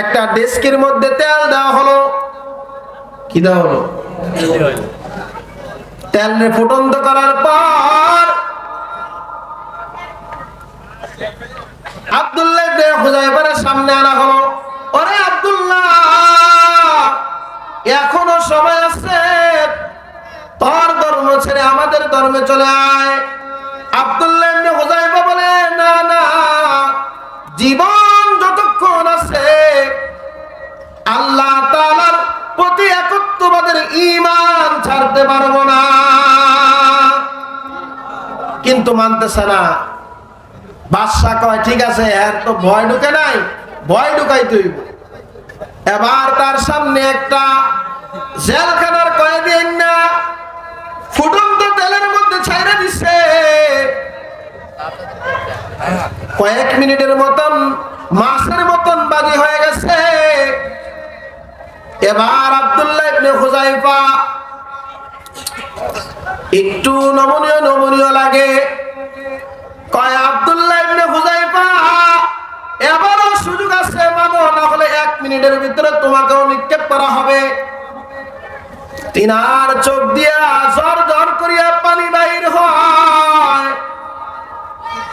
একটা ডেস্কের মধ্যে তেল দেওয়া হলো। কি দেওয়া হলো? তেল ফুটন্ত করার পর আব্দুল্লাহ সামনে আনা হলো। আব্দুল্লাহ, এখনও সময় আছে। তোর ধর্ম ছেড়ে আমাদের ধর্মে চলে আয়। ঈমান ছাড়তে পারব না। কিন্তু মানতেছে না। বাদশাহ কয়, ঠিক আছে, এর তো ভয় ঢুকে নাই, ভয় ঢুকাই তুই। এবার তার সামনে একটা জেলখানার কয়েদি না, ফুটন্ত তেলের মধ্যে ছাইরা দিছে। কয়েক মিনিটের মতন মাসের মতন বাজি হয়ে গেছে। এবার আব্দুল্লাহ ইবনে হুজাইফা একটু নমনীয় নমনীয় লাগে। কয় আব্দুল্লাহ ইবনে হুজাইফা এবারও সুযোগ আছে মানো না হলে এক মিনিটের ভিতরে তোমাকেও নিক্ষেপ করা হবে। তিনার চোখ দিয়া জ্বর করিয়া পানি বাহির হয়।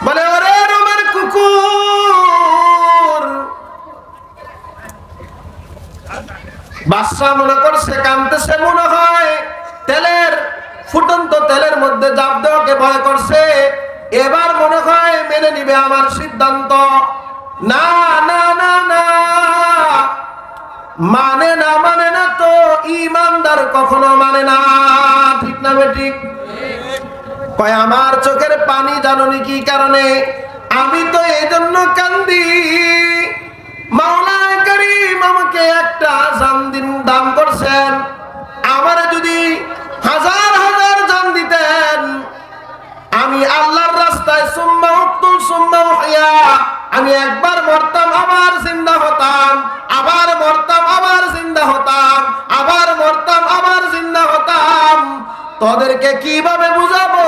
বলে, ওরে রোমের কুকুর! বাদশা মনে করছে কানতেছে মনে হয়, তেলের ফুটন্ত তেলের মধ্যে জাপ দেওয়াকে ভয় করছে। এবার মনে হয় মেনে নিবে আমার সিদ্ধান্ত। না না না না। মানে না মানে না তো ইমানদার কখনো মানে না। ঠিক না ঠিক? কয়, আমার চোখের পানি জাননি কি কারণে? আমি তো এই জন্য আমি একবার মরতাম, আবার জিন্দা হতাম। আবার মরতাম, আবার জিন্দা হতাম। আবার মরতাম, আবার জিন্দা হতাম। তোদেরকে কীভাবে বুঝাবো?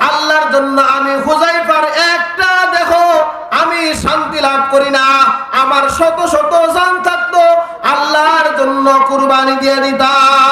আল্লাহর জন্য আমি হুজাইফার একটা দেখো, আমি শান্তি লাভ করি না। আমার শত শত জান থাকতো, আল্লাহর জন্য কুরবানি দিয়ে দিতাম।